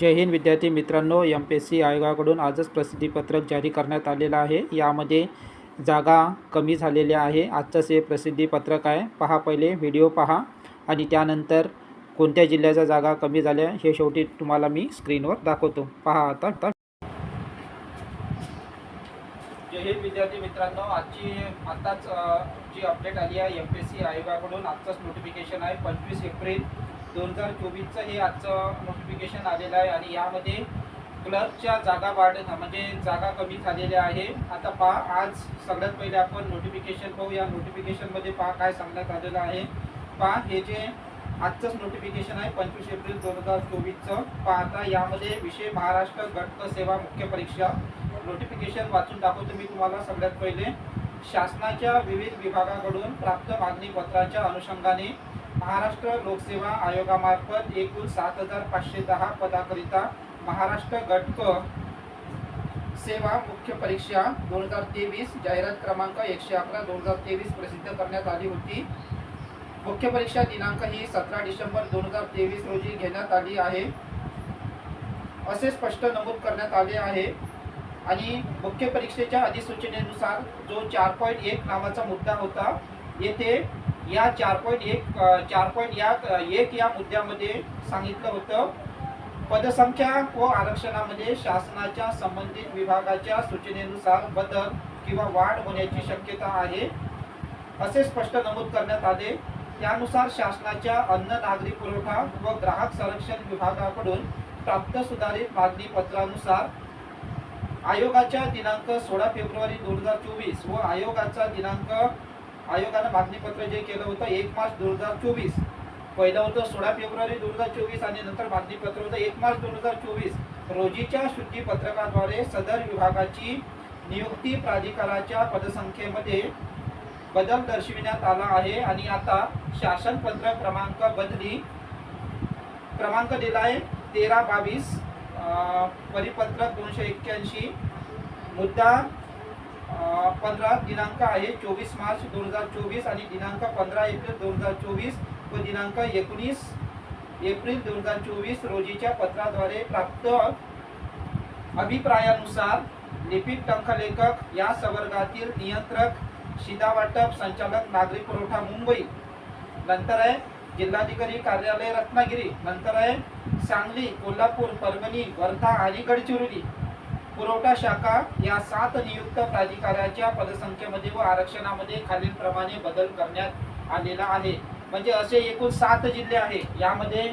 जय हिंद विद्यार्थी मित्रांनो. M P S C आयोगाकडून आजच प्रसिद्धीपत्रक जारी करण्यात आलेलं आहे. यामध्ये जागा कमी झालेल्या आहे. आजचंच हे प्रसिद्धीपत्रक आहे. पहा पहिले व्हिडिओ पहा आणि त्यानंतर कोणत्या जिल्ह्याच्या जागा कमी झाल्या हे शेवटी तुम्हाला मी स्क्रीनवर दाखवतो. पहा आता तर जय हिंद विद्यार्थी मित्रांनो. आजची आत्ताच जी अपडेट आली आहे एम पी एस सी आयोगाकडून आजचंच नोटिफिकेशन आहे. पंचवीस एप्रिल दोन हजार चोवीसचं हे आजचं नोटिफिकेशन आलेलं आहे आणि यामध्ये क्लर्कच्या जागा वाढ म्हणजे जागा कमी झालेल्या आहे. आता पहा आज सगळ्यात पहिले आपण नोटिफिकेशन पाहू. या नोटिफिकेशनमध्ये पहा काय सांगण्यात आलेलं आहे. पहा हे जे आजचंच नोटिफिकेशन आहे पंचवीस एप्रिल दोन हजार चोवीसचं. पहा आता यामध्ये विषय महाराष्ट्र गट सेवा मुख्य परीक्षा. नोटिफिकेशन वाचून दाखवतो मी तुम्हाला सगळ्यात पहिले. शासनाच्या विविध विभागाकडून प्राप्त मागणी पत्राच्या अनुषंगाने महाराष्ट्र लोकसेवा आयोगामार्फत एकूण सात हजार पाचशे दहा पदाकरिता महाराष्ट्र गटक सेवा मुख्य परीक्षा दोन हजार तेवीस जाहिरात क्रमांक एकशे अकरा दोन हजार तेवीस प्रसिद्ध करण्यात आली होती. मुख्य परीक्षा दिनांक ही सतरा डिसेंबर दोन हजार तेवीस रोजी घेण्यात आली आहे. असे स्पष्ट नमूद करण्यात आले आहे. आणि मुख्य परीक्षेच्या अधिसूचनेनुसार जो चार पॉईंट एक नावाचा मुद्दा होता येथे या चार पॉईंट एक चार पॉईंट या एक या मुद्द्यामध्ये सांगितलं होतं. पदसंख्या व आरक्षणामध्ये शासनाच्या संबंधित विभागाच्या सूचनेनुसार बदल किंवा वाढ होण्याची शक्यता आहे असे स्पष्ट नमूद करण्यात आले. त्यानुसार शासनाच्या अन्न नागरी पुरवठा व ग्राहक संरक्षण विभागाकडून प्राप्त सुधारित मागणी पत्रानुसार आयोगाच्या दिनांक सोळा फेब्रुवारी दोन हजार चोवीस व आयोगाचा दिनांक आयोगानं मागणीपत्र जे केलं होतं एक मार्च दोन हजार चोवीस. पहिलं होतं सोळा फेब्रुवारी दोन हजार चोवीस आणि नंतर मागणीपत्र होतं एक मार्च दोन हजार चोवीस. रोजीच्या शुद्धीपत्रकाद्वारे सदर विभागाची नियुक्ती प्राधिकाराच्या पदसंख्येमध्ये बदल दर्शविण्यात आला आहे आणि आता शासन पत्र क्रमांक बदली क्रमांक दिलाय तेरा बावीस परिपत्रक दोनशे एक्क्याऐंशी. मुद्दा पंधरा दिनांक आहे चोवीस मार्च दोन हजार चोवीस आणि दिनांक पंधरा एप्रिल दोन हजार चोवीस व दिनांक एकोणीस एप्रिल दोन हजार चोवीस रोजीच्या पत्राद्वारे प्राप्त अभिप्रायानुसार लिपिक टंकलेखक या संवर्गातील नियंत्रक शिधावाटप संचालक नागरी पुरवठा मुंबई. नंतर आहे जिल्हाधिकारी कार्यालय रत्नागिरी. नंतर आहे सांगली कोल्हापूर परभणी वर्धा आणि गडचिरोली. पुरवठा शाखा या सात नियुक्त प्राधिकाऱ्याच्या पदसंख्येमध्ये व आरक्षणामध्ये खालीलप्रमाणे बदल करण्यात आलेला आहे. म्हणजे असे एकूण सात जिल्हे आहे यामध्ये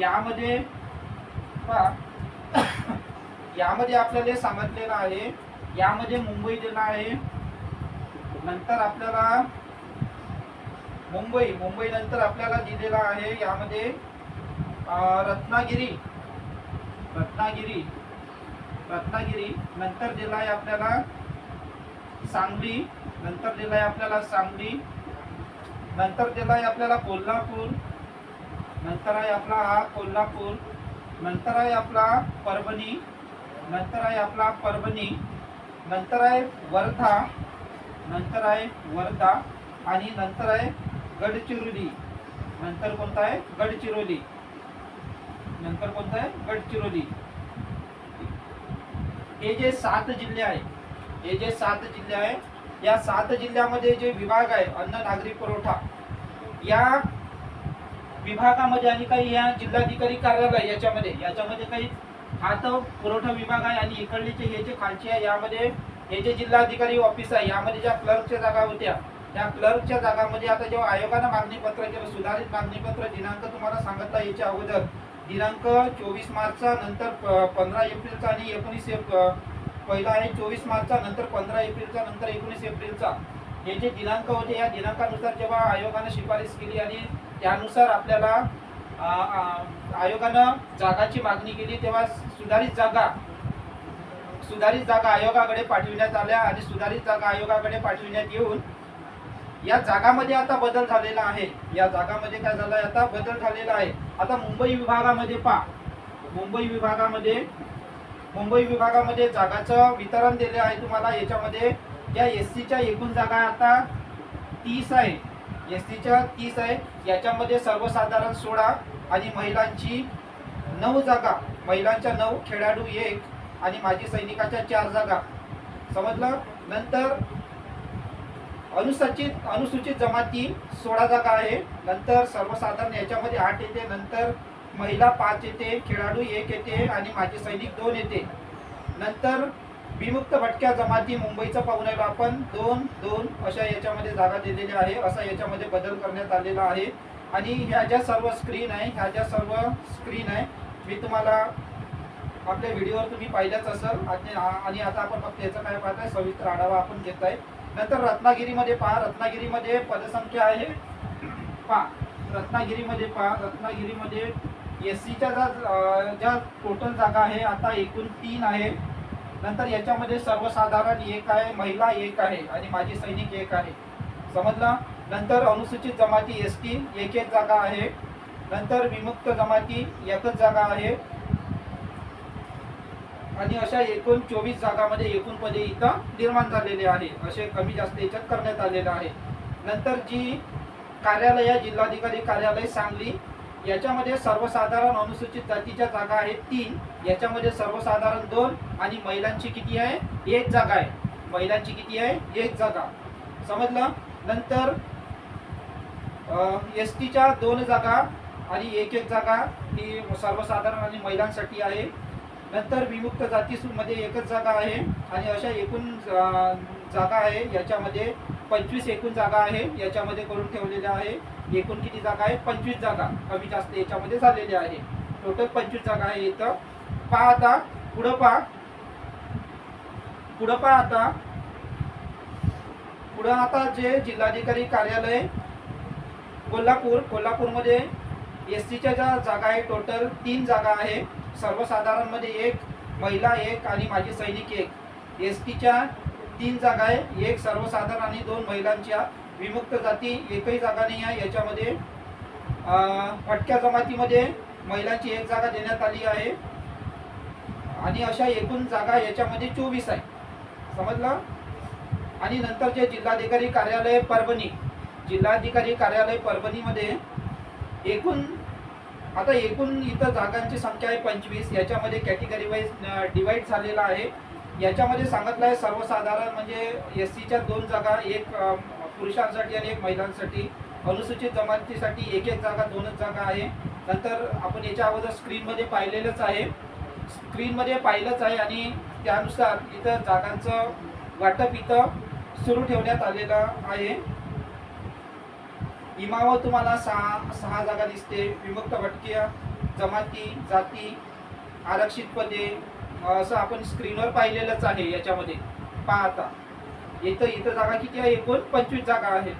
यामध्ये यामध्ये आपल्याला सांगितलेलं आहे. यामध्ये मुंबई जिल्हा आहे. नंतर आपल्याला मुंबई मुंबई नंतर आपल्याला दिलेला आहे. यामध्ये रत्नागिरी. रत्नागिरी. रत्नागिरी नंतर दिला आहे आपल्याला सांगली नंतर दिला आहे आपल्याला सांगली नंतर दिला आहे आपल्याला कोल्हापूर नंतर आहे आपला हा कोल्हापूर नंतर आहे आपला परभणी नंतर आहे आपला परभणी नंतर आहे वर्धा नंतर आहे वर्धा आणि नंतर आहे गडचिरोली. नंतर कोणता आहे? गडचिरोली. नंतर कोणता आहे? गडचिरोली. हे जे सात जिल्हे आहे हे जे सात जिल्हे आहे या सात जिल्ह्यामध्ये जे विभाग आहे अन्न नागरी पुरवठा या विभागामध्ये आणि काही या जिल्हाधिकारी कार्यालय याच्यामध्ये याच्यामध्ये काही हात पुरवठा विभाग आहे आणि इकडलीचे हे जे खालचे आहे यामध्ये हे जे जिल्हाधिकारी ऑफिस आहे यामध्ये ज्या क्लर्कच्या जागा होत्या त्या क्लर्कच्या जागामध्ये आता जेव्हा आयोगानं मागणीपत्र किंवा सुधारित मागणीपत्र दिनांक तुम्हाला सांगितला याच्या अगोदर दिनांक चोवीस मार्चचा नंतर प- पंधरा एप्रिलचा आणि एकोणीस एप पहिला आहे चोवीस मार्चचा नंतर पंधरा एप्रिलचा नंतर एकोणीस एप्रिलचा. हे जे दिनांक होते या दिनांकानुसार जेव्हा आयोगानं शिफारस केली आणि त्यानुसार आपल्याला आयोगानं जागाची मागणी केली तेव्हा सुधारित जागा सुधारित जागा आयोगाकडे पाठविण्यात आल्या आणि सुधारित जागा आयोगाकडे पाठविण्यात येऊन या जागामध्ये आता बदल झालेला आहे. या जागामध्ये काय झालं आहे आता बदल झालेला आहे. आता मुंबई विभागामध्ये पा मुंबई विभागामध्ये मुंबई विभागामध्ये जागाचं वितरण दिले आहे तुम्हाला. याच्यामध्ये या एस सीच्या एकूण जागा आता तीस आहे. एस सीच्या तीस आहे. याच्यामध्ये सर्वसाधारण सोळा आणि महिलांची नऊ जागा. महिलांच्या नऊ खेळाडू एक आणि माजी सैनिकाच्या चार जागा. समजलं? नंतर अनुसूचित अनुसूचित जमाती सोळा जागा आहे. नंतर सर्वसाधारण याच्यामध्ये आठ येते. नंतर महिला पाच येते खेळाडू एक येते आणि माजी सैनिक दोन येते. नंतर विमुक्त भटक्या जमाती मुंबईचं पाहुण्याला आपण. दोन दोन अशा याच्यामध्ये जागा दिलेल्या आहे. असा याच्यामध्ये बदल करण्यात आलेला आहे. आणि ह्या ज्या सर्व स्क्रीन आहे ह्या ज्या सर्व स्क्रीन आहे मी तुम्हाला आपल्या व्हिडिओवर तुम्ही पाहिल्याच असेल. आणि आणि आता आपण फक्त याचा काय पाहताय सविस्तर आढावा आपण घेत आहे नंतर रत्नागिरीमध्ये पहा रत्नागिरीमध्ये पदसंख्या आहे. पहा रत्नागिरीमध्ये पहा रत्नागिरीमध्ये एस सीच्या ज्या ज्या टोटल जागा आहे आता एकूण तीन आहे. नंतर याच्यामध्ये सर्वसाधारण एक आहे महिला एक आहे आणि माजी सैनिक एक आहे. समजलं? नंतर अनुसूचित जमाती एस टी एक एक जागा आहे. नंतर विमुक्त जमाती एकच जागा आहे. आणि अशा एकूण चोवीस जागामध्ये एकूण पदे इथं निर्माण झालेले आहे असे कमी जास्त याच्यात करण्यात आलेलं आहे. नंतर जी कार्यालय जिल्हाधिकारी कार्यालय सांगली याच्यामध्ये सर्वसाधारण अनुसूचित जातीच्या जागा आहेत तीन. याच्यामध्ये सर्वसाधारण दोन आणि महिलांची किती आहे? एक जागा आहे. महिलांची किती आहे? एक जागा. समजलं? नंतर एस टीच्या दोन जागा आणि एक एक जागा ही सर्वसाधारण आणि महिलांसाठी आहे. नंतर विमुक्त जातीमध्ये एकच जागा आहे आणि अशा एकूण जागा आहे याच्यामध्ये पंचवीस एकूण जागा आहे याच्यामध्ये करून ठेवलेल्या आहे. एकूण किती जागा आहे? पंचवीस जागा कमी जास्त याच्यामध्ये झालेल्या आहे. टोटल पंचवीस जागा आहे इथं. पहा आता पुढं पहा. पुढं पहा आता. पुढं आता जे जिल्हाधिकारी कार्यालय कोल्हापूर. कोल्हापूरमध्ये एस सीच्या ज्या जागा आहे टोटल तीन जागा आहे. सर्वसाधारणमध्ये एक महिला एक आणि माझी सैनिक एक. एस टीच्या तीन जागा आहे. एक सर्वसाधारण आणि दोन महिलांच्या विमुक्त जाती एकही जागा नाही आहे. याच्यामध्ये फटक्या जमातीमध्ये महिलांची एक जागा देण्यात आली आहे. आणि अशा एकूण जागा याच्यामध्ये चोवीस आहे. समजलं? आणि नंतर जे जिल्हाधिकारी कार्यालय परभणी जिल्हाधिकारी कार्यालय परभणीमध्ये एकूण आता एकूण इथं जागांची संख्या आहे पंचवीस. याच्यामध्ये कॅटेगरी वाईज डिवाईड झालेला आहे. याच्यामध्ये सांगितलं आहे सर्वसाधारण म्हणजे एस सीच्या दोन जागा एक पुरुषांसाठी आणि एक महिलांसाठी. अनुसूचित जमातीसाठी एक एक जागा दोनच जागा आहे. नंतर आपण याच्या अगोदर स्क्रीनमध्ये पाहिलेलंच आहे. स्क्रीनमध्ये पाहिलंच आहे आणि त्यानुसार इथं जागांचं वाटप इथं सुरू ठेवण्यात आलेलं आहे. इमावर तुम्हाला सहा सहा जागा दिसते. विमुक्त भटकीय जमाती जाती आरक्षित पदे असं आपण स्क्रीनवर पाहिलेलंच आहे याच्यामध्ये. पाहता इथं इथं जागा किती आहे? एकूण पंचवीस जागा आहेत.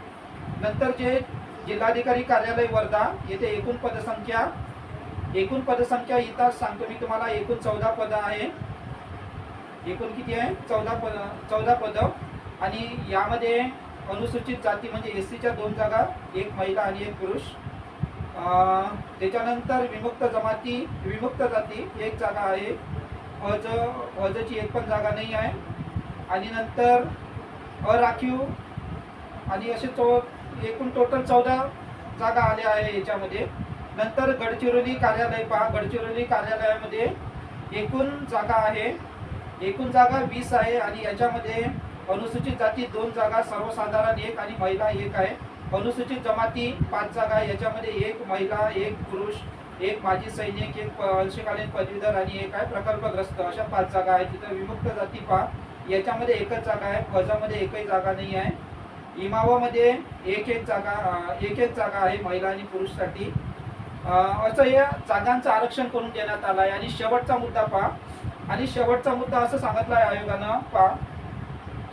नंतर जे जिल्हाधिकारी कार्यालय वर्धा येथे एकूण पदसंख्या एकूण पदसंख्या इथं सांगतो मी तुम्हाला एकूण चौदा पद आहे. एकूण किती आहे? चौदा पद चौदा पद. आणि यामध्ये अनुसूचित जाती म्हणजे एस सीच्या दोन जागा एक महिला आणि एक पुरुष. त्याच्यानंतर विमुक्त जमाती विमुक्त जाती एक जागा आहे. हज हजची एक पण जागा नाही आहे. आणि नंतर अराखीव आणि असे चौ एकूण टोटल चौदा जागा आल्या आहे याच्यामध्ये. नंतर गडचिरोली कार्यालय पहा. गडचिरोली कार्यालयामध्ये एकूण जागा आहे. एकूण जागा वीस आहे आणि याच्यामध्ये अनुसूचित जाती दोन जागा सर्वसाधारण एक आणि महिला एक आहे. अनुसूचित जमाती पाच जागा आहे. याच्यामध्ये एक महिला एक पुरुष एक माजी सैनिक एक अंशकालीन पदवीधर आणि एक आहे प्रकल्पग्रस्त. अशा पाच जागा आहेत. तिथं विमुक्त जाती पहा. याच्यामध्ये एकच जागा आहे. फजामध्ये एकही जागा नाही आहे. इमावामध्ये एक एक जागा एक एक जागा आहे महिला आणि पुरुषसाठी. असं या जागांचं आरक्षण करून देण्यात आलं आहे आणि शेवटचा मुद्दा पहा. आणि शेवटचा मुद्दा असं सांगितलं आहे आयोगानं पहा.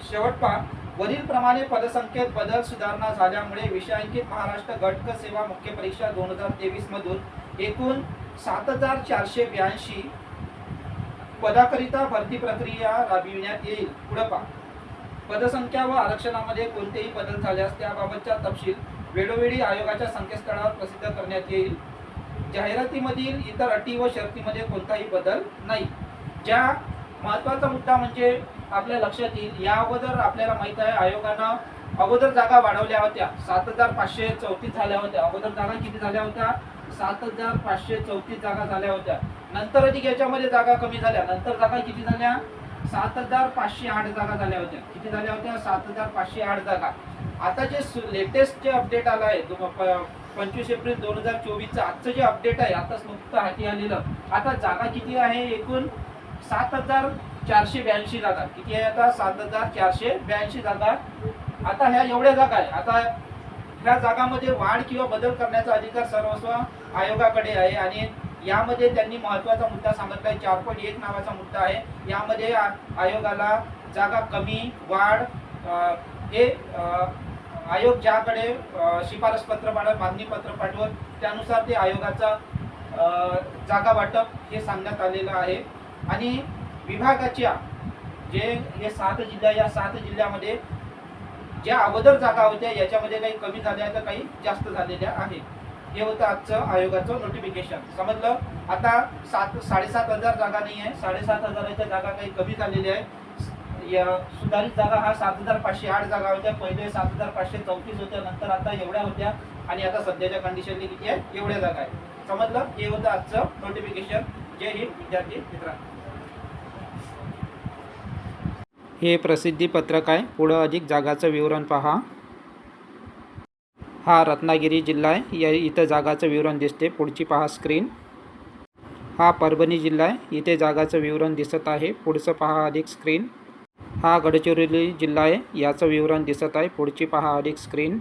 शेवट पहा. वरील प्रमाणे पदसंख्येत बदल सुधारणा झाल्यामुळे विषयांकित महाराष्ट्र गटक सेवा मुख्य परीक्षा दोन हजार तेवीस मधून एकूण सात हजार चारशे ब्याऐंशी पदाकरिता भरती प्रक्रिया राबविण्यात येईल. पुढं पहा. पदसंख्या व आरक्षणामध्ये कोणतेही बदल झाल्यास त्याबाबतचा तपशील वेळोवेळी आयोगाच्या संकेतस्थळावर प्रसिद्ध करण्यात येईल. जाहिरातीमधील इतर अटी व शर्तीमध्ये कोणताही बदल नाही. ज्या महत्त्वाचा मुद्दा म्हणजे आपल्या लक्षात येईल. या अगोदर आपल्याला माहीत आहे आयोगानं अगोदर जागा वाढवल्या होत्या. सात हजार पाचशे चौतीस झाल्या होत्या. अगोदर जागा किती झाल्या होत्या? सात हजार पाचशे चौतीस जागा झाल्या होत्या. नंतर अधिक याच्यामध्ये जागा कमी झाल्या. नंतर जागा किती झाल्या? सात हजार पाचशे आठ जागा झाल्या होत्या. किती झाल्या होत्या? सात हजार पाचशे आठ जागा. आता जे लेटेस्ट जे अपडेट आलं आहे पंचवीस एप्रिल दोन हजार चोवीसचं आजचं जे अपडेट आहे आताच नुकतं हाती आलेलं. आता जागा किती आहे एकूण? सात हजार चारशे ब्याऐंशी जागा. किती आहे आता? सात हजार चारशे ब्याऐंशी जागा. आता ह्या एवढ्या जागा आहे. आता ह्या जागामध्ये वाढ किंवा बदल करण्याचा अधिकार सर्वस्व आयोगाकडे आहे आणि यामध्ये त्यांनी महत्त्वाचा मुद्दा सांगितलाय चार पॉईंट एक नावाचा मुद्दा आहे. यामध्ये आयोगाला जागा कमी वाढ हे आयोग ज्याकडे शिफारस पत्र पाठवत मागणी पत्र पाठवत त्यानुसार ते आयोगाचा जागा वाटप हे सांगण्यात आलेलं आहे. आणि विभागाच्या जे हे सात जिल्हा या सात जिल्ह्यामध्ये ज्या अगोदर जागा होत्या याच्यामध्ये काही कमी झाल्या तर काही जास्त झालेल्या आहेत. हे होतं आजचं आयोगाचं नोटिफिकेशन समजलं? आता सात साडेसात हजार जागा नाही आहे. साडेसात हजाराच्या जागा काही कमी झालेल्या आहे या सुधारित जागा हा सात हजार पाचशे आठ जागा होत्या. पहिले सात हजार पाचशे चौतीस होत्या. नंतर आता एवढ्या होत्या. आणि आता सध्याच्या कंडिशनने किती आहे? एवढ्या जागा आहे समजलं? हे होतं आजचं नोटिफिकेशन जय हिंद. विद्यार्थी मित्रांनो. हे प्रसिद्धी पत्रक आहे. पुढं अधिक जागाचं विवरण पहा. हा रत्नागिरी जिल्हा आहे. या इथं जागाचं विवरण दिसते. पुढची पहा स्क्रीन हा परभणी जिल्हा आहे. इथे जागाचं विवरण दिसत आहे. पुढचं पहा अधिक स्क्रीन हा गडचिरोली जिल्हा आहे. याचं विवरण दिसत आहे. पुढची पहा अधिक स्क्रीन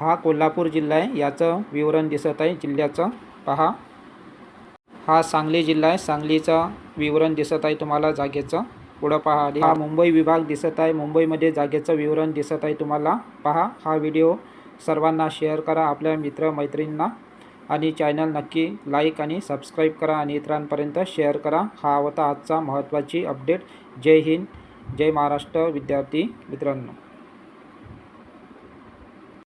हा कोल्हापूर जिल्हा आहे. याचं विवरण दिसत आहे. जिल्ह्याचं पहा. हा सांगली जिल्हा आहे. सांगलीचं विवरण दिसत आहे तुम्हाला जागेचं. पुढं पहा. हा मुंबई विभाग दिसत आहे. मुंबईमध्ये जागेचं विवरण दिसत आहे तुम्हाला. पहा हा व्हिडिओ सर्वांना शेअर करा आपल्या मित्रमैत्रिणींना. आणि चॅनल नक्की लाईक आणि सबस्क्राईब करा आणि इतरांपर्यंत शेअर करा. हा होता आजचा महत्त्वाची अपडेट. जय हिंद. जय महाराष्ट्र. विद्यार्थी मित्रांनो.